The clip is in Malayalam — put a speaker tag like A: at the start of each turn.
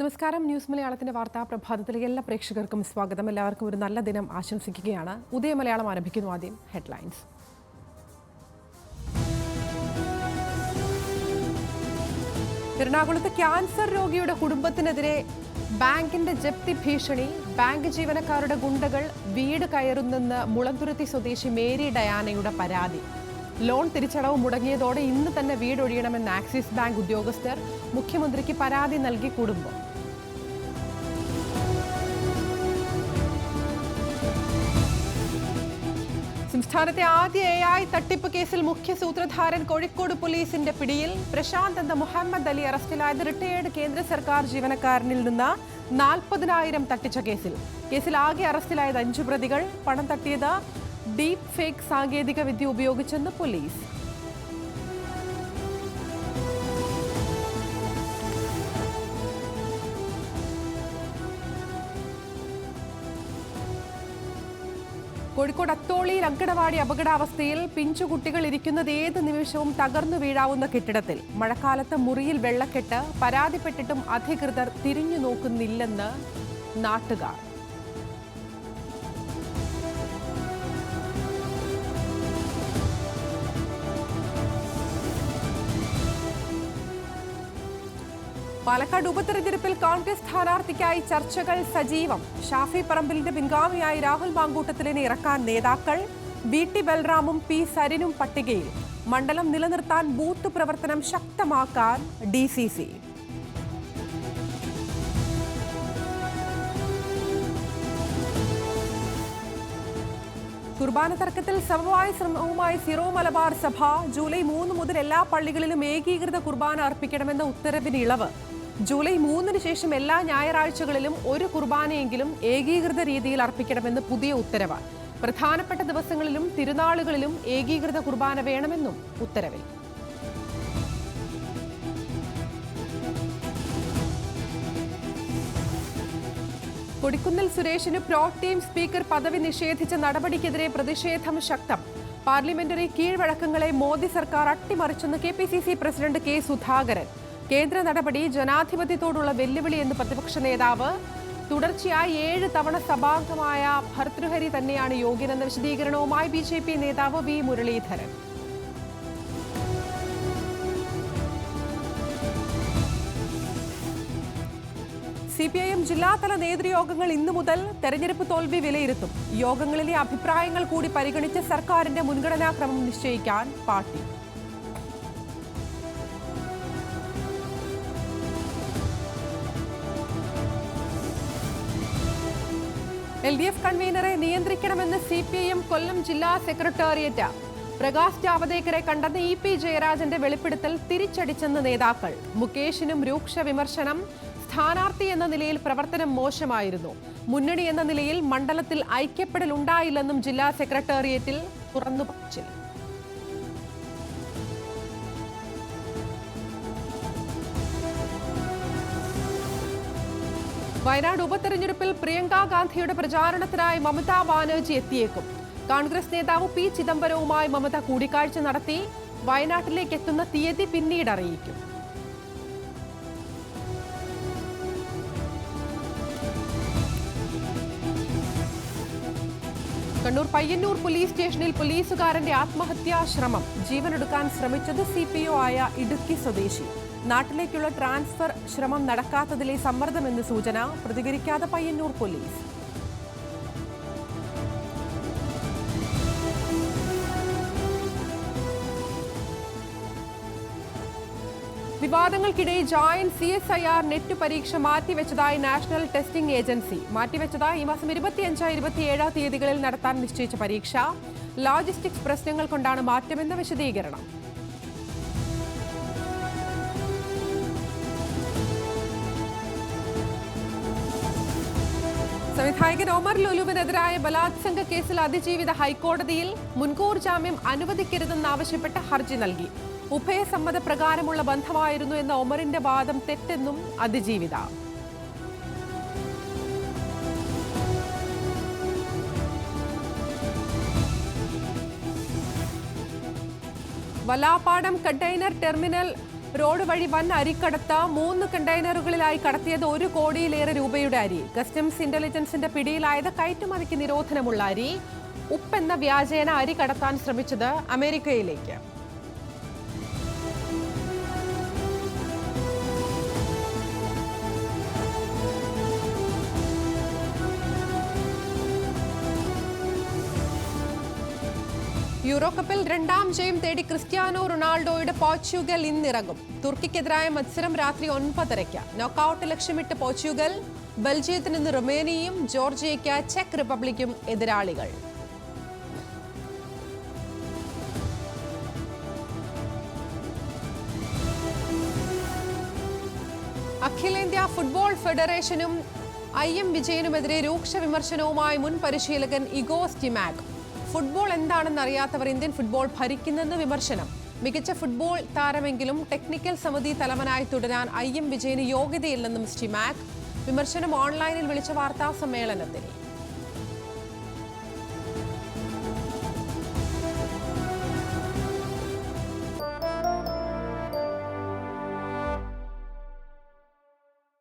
A: നമസ്കാരം. ന്യൂസ് മലയാളത്തിന്റെ വാർത്താ പ്രഭാതത്തിലെ എല്ലാ പ്രേക്ഷകർക്കും സ്വാഗതം. എല്ലാവർക്കും ഒരു നല്ല ദിനം ആശംസിക്കുകയാണ്. ഉദയ മലയാളം ആരംഭിക്കുന്നു ആദ്യം ഹെഡ്ലൈൻസ്. എറണാകുളത്ത് ക്യാൻസർ രോഗിയുടെ കുടുംബത്തിനെതിരെ ബാങ്കിന്റെ ജപ്തി ഭീഷണി. ബാങ്ക് ജീവനക്കാരുടെ ഗുണ്ടകൾ വീട് കയറുന്നെന്ന് മുളന്തുരുത്തി സ്വദേശി മേരി ഡയാനയുടെ പരാതി. ലോൺ തിരിച്ചടവ് മുടങ്ങിയതോടെ ഇന്ന് തന്നെ വീടൊഴിയണമെന്ന് ആക്സിസ് ബാങ്ക് ഉദ്യോഗസ്ഥർ. മുഖ്യമന്ത്രിക്ക് പരാതി നൽകി കുടുംബം. സംസ്ഥാനത്തെ ആദ്യ എ ഐ തട്ടിപ്പ് കേസിൽ മുഖ്യ സൂത്രധാരൻ കോഴിക്കോട് പോലീസിന്റെ പിടിയിൽ പ്രശാന്ത് എന്ന മുഹമ്മദ് അലി അറസ്റ്റിലായത് റിട്ടയേർഡ് കേന്ദ്ര സർക്കാർ ജീവനക്കാരനിൽ നിന്ന് നാൽപ്പതിനായിരം തട്ടിച്ച കേസിൽ. കേസിൽ ആകെ അറസ്റ്റിലായത് അഞ്ചു പ്രതികൾ. പണം തട്ടിയത് ഡീപ് ഫേക്ക് സാങ്കേതിക വിദ്യ ഉപയോഗിച്ചെന്ന് പോലീസ്. കോഴിക്കോട് അത്തോളിയിൽ അങ്കണവാടി അപകടാവസ്ഥയിൽ പിഞ്ചുകുട്ടികൾ ഇരിക്കുന്നത് ഏത് നിമിഷവും തകർന്നു വീഴാവുന്ന കെട്ടിടത്തിൽ. മഴക്കാലത്ത് മുറിയിൽ വെള്ളക്കെട്ട് പരാതിപ്പെട്ടിട്ടും അധികൃതർ തിരിഞ്ഞു നോക്കുന്നില്ലെന്ന് നാട്ടുകാർ. പാലക്കാട് ഉപതെരഞ്ഞെടുപ്പിൽ കോൺഗ്രസ് സ്ഥാനാർത്ഥിക്കായി ചർച്ചകൾ സജീവം. ഷാഫി പറമ്പിലിന്റെ പിൻഗാമിയായി രാഹുൽ മാങ്കൂട്ടത്തിലിനെ ഇറക്കാൻ നേതാക്കൾ വി ടി ബൽറാമും പി സരിനും പട്ടികയിൽ. മണ്ഡലം നിലനിർത്താൻ ബൂത്ത് പ്രവർത്തനം ശക്തമാക്കാൻ ഡി സി സി. കുർബാന തർക്കത്തിൽ സമവായ ശ്രമവുമായി സിറോ മലബാർ സഭ ജൂലൈ മൂന്ന് മുതൽ എല്ലാ പള്ളികളിലും ഏകീകൃത കുർബാന അർപ്പിക്കണമെന്ന ഉത്തരവിന് ഇളവ് ജൂലൈ മൂന്നിന് ശേഷം എല്ലാ ഞായറാഴ്ചകളിലും ഒരു കുർബാനയെങ്കിലും ഏകീകൃത രീതിയിൽ അർപ്പിക്കണമെന്ന് പുതിയ ഉത്തരവ്. പ്രധാനപ്പെട്ട ദിവസങ്ങളിലും തിരുനാളുകളിലും ഏകീകൃത കുർബാന വേണമെന്നും ഉത്തരവിൽ. കൊടിക്കുന്നിൽ സുരേഷിന് പ്രോ ടീം സ്പീക്കർ പദവി നിഷേധിച്ച നടപടിക്കെതിരെ പ്രതിഷേധം ശക്തം. പാർലമെന്ററി കീഴ്വഴക്കങ്ങളെ മോദി സർക്കാർ അട്ടിമറിച്ചെന്ന് K P C C president K Sudhakaran. കേന്ദ്ര നടപടി ജനാധിപത്യത്തോടുള്ള വെല്ലുവിളിയെന്ന് പ്രതിപക്ഷ നേതാവ് തുടർച്ചയായി ഏഴ് തവണ സഭാംഗമായ ഭർതൃഹരി തന്നെയാണ് യോഗ്യനെന്ന വിശദീകരണവുമായി ബി ജെ പി നേതാവ് V Muraleedharan. C P I M ജില്ലാതല നേതൃയോഗങ്ങൾ ഇന്നു മുതൽ തെരഞ്ഞെടുപ്പ് തോൽവി വിലയിരുത്തും. യോഗങ്ങളിലെ അഭിപ്രായങ്ങൾ കൂടി പരിഗണിച്ച് സർക്കാരിന്റെ മുൻഗണനാക്രമം നിശ്ചയിക്കാൻ പാർട്ടി എൽ ഡി എഫ് കൺവീനറെ നിയന്ത്രിക്കണമെന്ന് C P I M Kollam ജില്ലാ സെക്രട്ടേറിയറ്റ്. പ്രകാശ് ജാവദേക്കറെ കണ്ടെന്ന് ഇ പി ജയരാജന്റെ വെളിപ്പെടുത്തൽ തിരിച്ചടിച്ചെന്ന് നേതാക്കൾ. മുകേഷിനും രൂക്ഷ വിമർശനം. സ്ഥാനാർത്ഥി എന്ന നിലയിൽ പ്രവർത്തനം മോശമായിരുന്നു. മുന്നണി എന്ന നിലയിൽ മണ്ഡലത്തിൽ ഐക്യപ്പെടൽ ഉണ്ടായില്ലെന്നും ജില്ലാ സെക്രട്ടേറിയറ്റിൽ തുറന്നു പറച്ചിൽ വയനാട് ഉപതെരഞ്ഞെടുപ്പിൽ പ്രിയങ്കാ ഗാന്ധിയുടെ പ്രചാരണത്തിനായി മമതാ ബാനർജി എത്തിയേക്കും. കോൺഗ്രസ് നേതാവ് പി ചിദംബരവുമായി മമത കൂടിക്കാഴ്ച നടത്തി വയനാട്ടിലേക്ക് എത്തുന്ന തീയതി പിന്നീട് അറിയിക്കും. കണ്ണൂർ പയ്യന്നൂർ പോലീസ് സ്റ്റേഷനിൽ പോലീസുകാരന്റെ ആത്മഹത്യാ ശ്രമം ജീവനെടുക്കാൻ ശ്രമിച്ചത് സി പി ഒ ആയ ഇടുക്കി സ്വദേശി. നാട്ടിലേക്കുള്ള ട്രാൻസ്ഫർ ശ്രമം നടക്കാത്തതിലെ സമ്മർദ്ദമെന്ന് സൂചന പ്രതികരിക്കാതെ Payyanur police. വിവാദങ്ങൾക്കിടെ joint C S I R net പരീക്ഷ മാറ്റിവെച്ചതായി നാഷണൽ ടെസ്റ്റിംഗ് ഏജൻസി. മാറ്റിവെച്ചതായി ഈ മാസം ഇരുപത്തിയഞ്ച് ഇരുപത്തിയേഴ് തീയതികളിൽ നടത്താൻ നിശ്ചയിച്ച പരീക്ഷ. ലോജിസ്റ്റിക്സ് പ്രശ്നങ്ങൾ കൊണ്ടാണ് മാറ്റമെന്ന വിശദീകരണം. സംവിധായകൻ ഒമർ ലുലുവിനെതിരായ ബലാത്സംഗ കേസിൽ അതിജീവിത ഹൈക്കോടതിയിൽ മുൻകൂർ ജാമ്യം അനുവദിക്കരുതെന്നാവശ്യപ്പെട്ട് ഹർജി നൽകി. ഉഭയസമ്മത പ്രകാരമുള്ള ബന്ധമായിരുന്നു എന്ന ഒമറിന്റെ വാദം തെറ്റെന്നും അതിജീവിത. വലാപ്പാടം കണ്ടെയ്നർ ടെർമിനൽ റോഡ് വഴി വൻ അരിക്കടത്ത് മൂന്ന് കണ്ടെയ്നറുകളിലായി കടത്തിയത് ഒരു കോടിയിലേറെ രൂപയുടെ അരി. കസ്റ്റംസ് ഇന്റലിജൻസിന്റെ പിടിയിലായത് കയറ്റുമതിക്ക് നിരോധനമുള്ള അരി. ഉപ്പെന്ന വ്യാജേന അരി കടത്താൻ ശ്രമിച്ചത് അമേരിക്കയിലേക്ക്. യൂറോ കപ്പിൽ രണ്ടാം ജയം തേടി ക്രിസ്ത്യാനോ റൊണാൾഡോയുടെ പോർച്ചുഗൽ ഇന്നിറങ്ങും. തുർക്കിക്കെതിരായ മത്സരം രാത്രി ഒൻപതരയ്ക്ക്. നോക്കൌട്ട് ലക്ഷ്യമിട്ട് പോർച്ചുഗൽ ബെൽജിയത്തിന് ഇന്ന് റൊമേനിയയും ജോർജിയയ്ക്ക് ചെക്ക് റിപ്പബ്ലിക്കും എതിരാളികൾ. അഖിലേന്ത്യാ ഫുട്ബോൾ ഫെഡറേഷനും ഐ എം വിജയനുമെതിരെ രൂക്ഷ വിമർശനവുമായി മുൻ പരിശീലകൻ ഇഗോസ് സ്റ്റിമാക് ഫുട്ബോൾ എന്താണെന്ന് അറിയാത്തവർ ഇന്ത്യൻ ഫുട്ബോൾ ഭരിക്കുന്നെന്ന് വിമർശനം. മികച്ച ഫുട്ബോൾ താരമെങ്കിലും ടെക്നിക്കൽ സമിതി തലവനായി തുടരാൻ ഐ എം വിജയന് യോഗ്യതയില്ലെന്നും സ്റ്റിമാക് വിമർശനം ഓൺലൈനിൽ വിളിച്ച വാർത്താ സമ്മേളനത്തിൽ.